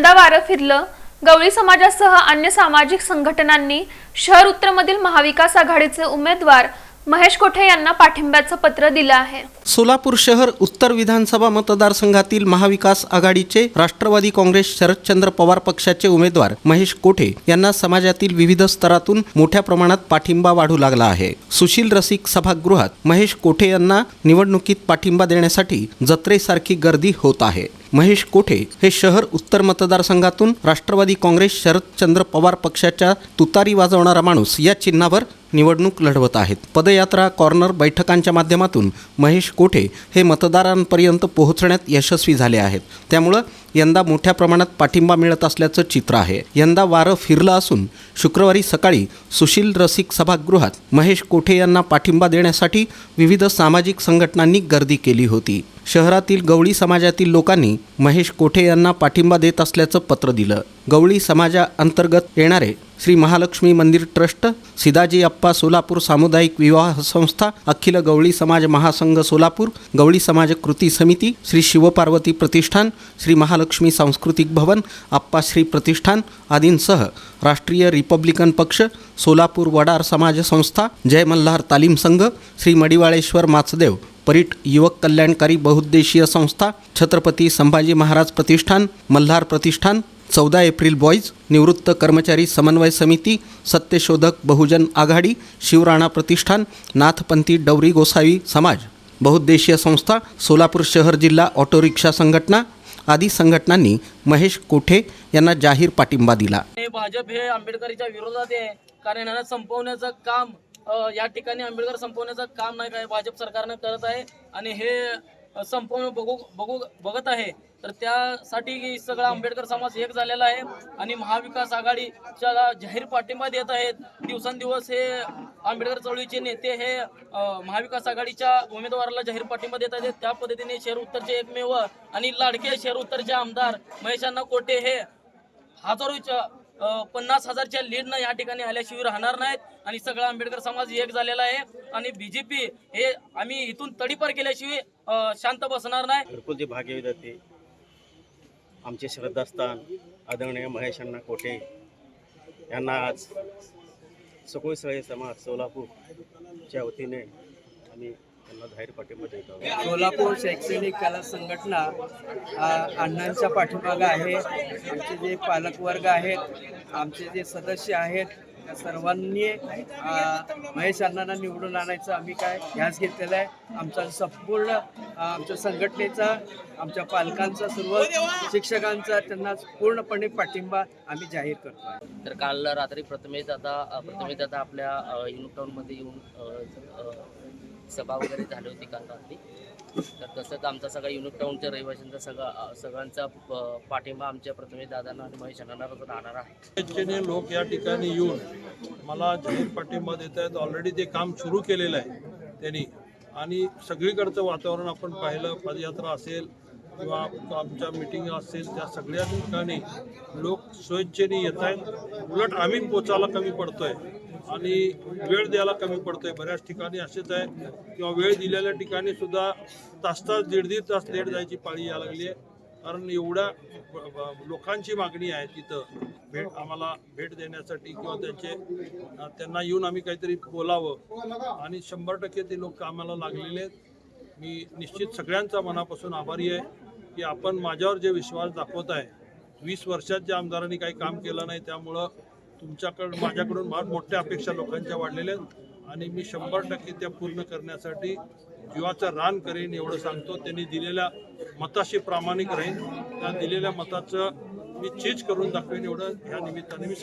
यंदा वारं फिरलं. गवळी समाजासह अन्य सामाजिक संघटनांनी शहर उत्तरमधील महाविकास आघाडीचे उमेदवार महेश कोठे यांना पाठिंब्याचं पत्र दिलं आहे. सोलापूर शहर उत्तर विधानसभा मतदारसंघातील महाविकास आघाडीचे राष्ट्रवादी काँग्रेस शरदचंद्र पवार पक्षाचे उमेदवार महेश कोठे यांना समाजातील विविध स्तरातून मोठ्या प्रमाणात पाठिंबा वाढू लागला आहे. सुशील रसिक सभागृहात महेश कोठे यांना निवडणुकीत पाठिंबा देण्यासाठी जत्रेसारखी गर्दी होत आहे. महेश कोठे हे शहर उत्तर मतदारसंघातून राष्ट्रवादी काँग्रेस शरदचंद्र पवार पक्षाच्या तुतारी वाजवणारा माणूस या चिन्हावर निवडणूक लढवत आहेत. पदयात्रा कॉर्नर बैठकांच्या माध्यमातून महेश कोठे हे मतदारांपर्यंत पोहोचण्यात यशस्वी झाले आहेत. त्यामुळं यंदा मोठ्या प्रमाणात पाठिंबा मिळत असल्याचं चित्र आहे. यंदा वारं फिरलं असून शुक्रवारी सकाळी सुशील रसिक सभागृहात महेश कोठे यांना पाठिंबा देण्यासाठी विविध सामाजिक संघटनांनी गर्दी केली होती. शहरातील गवळी समाजातील लोकांनी महेश कोठे यांना पाठिंबा देत असल्याचं पत्र दिलं. गवळी समाजाअंतर्गत येणारे श्री महालक्ष्मी मंदिर ट्रस्ट सिदाजी अप्पा सोलापूर सामुदायिक विवाह संस्था अखिल गवळी समाज महासंघ सोलापूर गवळी समाज कृती समिती श्री शिवपार्वती प्रतिष्ठान श्री महालक्ष्मी सांस्कृतिक भवन आप्पाश्री प्रतिष्ठान आदींसह राष्ट्रीय रिपब्लिकन पक्ष सोलापूर वडार समाज संस्था जय मल्हार तालीम संघ श्री मडिवाळेश्वर माचदेव परीट युवक कल्याणकारी बहुउद्देशीय संस्था छत्रपती संभाजी महाराज प्रतिष्ठान मल्हार प्रतिष्ठान चौदा एप्रिल बॉईज निवृत्त कर्मचारी समन्वय समिती सत्यशोधक बहुजन आघाडी शिवराणा प्रतिष्ठान नाथपंथी डवरी गोसावी समाज बहुद्देशीय संस्था सोलापूर शहर जिल्हा ऑटो रिक्षा संघटना आदी संघटनांनी महेश कोठे यांना जाहीर पाठिंबा दिला. हे भाजप हे आंबेडकरीच्या विरोधात आहे. कारण यांना संपवण्याचं काम या ठिकाणी आंबेडकर संपवण्याचं काम नाही काय भाजप सरकारनं करत आहे. आणि हे संपूर्ण बघू बघू बघत आहे. तर त्यासाठी सगळा आंबेडकर समाज एक झालेला आहे आणि महाविकास आघाडीच्या जाहीर पाठिंबा देत आहेत. दिवसेंदिवस हे आंबेडकर चळवळीचे नेते हे महाविकास आघाडीच्या उमेदवाराला जाहीर पाठिंबा देत आहेत. त्या पद्धतीने शहर उत्तरचे एकमेव आणि लाडके शहर उत्तरचे आमदार महेशांना कोटे हे हजारोच्या पन्नास हजारच्या लीडनं या ठिकाणी आल्याशिवाय राहणार नाहीत. आणि सगळा आंबेडकर समाज एक झालेला आहे. आणि बीजेपी हे आम्ही इथून तडीपार केल्याशिवाय शांत बसणार नाही. घरकुल जे भाग्य आमचे श्रद्धास्थान आदरणीय महेश अण्णा कोठे यांना आज सकोळी सळे समाज सोलापूरच्या वतीने आम्ही त्यांना जाहीर पाठिंबा देत आहोत. सोलापूर शैक्षणिक कला संघटना अण्णांच्या पाठीमागं आहे. आमचे जे पालकवर्ग आहेत आमचे जे सदस्य आहेत त्या सर्वांनी महेश अण्णांना निवडून आणायचं आम्ही काय ध्यास घेतलेला आहे. आमचा संपूर्ण आमच्या संघटनेचा आमच्या पालकांचा सर्व शिक्षकांचा त्यांना पूर्णपणे पाठिंबा आम्ही जाहीर करतो आहे. तर काल रात्री प्रथमेश दादा अ, प्रथमेश दादा आपल्या अ, युनिट टाऊनमध्ये येऊन सभा वगैरे झाली होती काल तर तसंच आमचा सगळा युनिट टाऊनच्या रहिवाशांचा सगळा सगळ्यांचा पाठिंबा आमच्या प्रथमेश दादांना आणि महेश अण्णांना राहणार आहे. स्वेच्छेने लोक या ठिकाणी येऊन मला जाहीर पाठिंबा देत आहेत. ऑलरेडी ते काम सुरू केलेलं आहे त्यांनी. आणि सगळीकडचं वातावरण आपण पाहिलं पदयात्रा असेल किंवा आमच्या मिटिंग असेल त्या सगळ्या ठिकाणी लोक स्वेच्छेने येत आहेत. उलट आम्ही पोचायला कमी पडतोय आणि वेळ द्यायला कमी पडतोय. बऱ्याच ठिकाणी असेच आहे किंवा वेळ दिलेल्या ठिकाणी सुद्धा तास तास दीड दीड तास लेट जायची पाळी यायला लागली आहे. कारण एवढ्या लोकांची मागणी आहे तिथं. भेट आम्हाला भेट देण्यासाठी किंवा त्यांचे त्यांना येऊन आम्ही काहीतरी बोलावं. आणि शंभर टक्के ते लोक कामाला लागलेले आहेत. मी निश्चित सगळ्यांचा मनापासून आभारी आहे. की आपण माझ्यावर जे विश्वास दाखवत आहे वीस वर्षात ज्या आमदारांनी काही काम केलं नाही त्यामुळं तुमच्याकडं माझ्याकडून फार मोठ्या अपेक्षा लोकांच्या वाढलेल्या आहेत. आणि मी शंभर टक्के त्या पूर्ण करण्यासाठी जीवाचं रान करेन एवढं सांगतो. त्यांनी दिलेल्या मताशी प्रामाणिक राहीन. त्या दिलेल्या मताचं मी चेंज करून दाखवेन एवढं ह्या निमित्ताने मी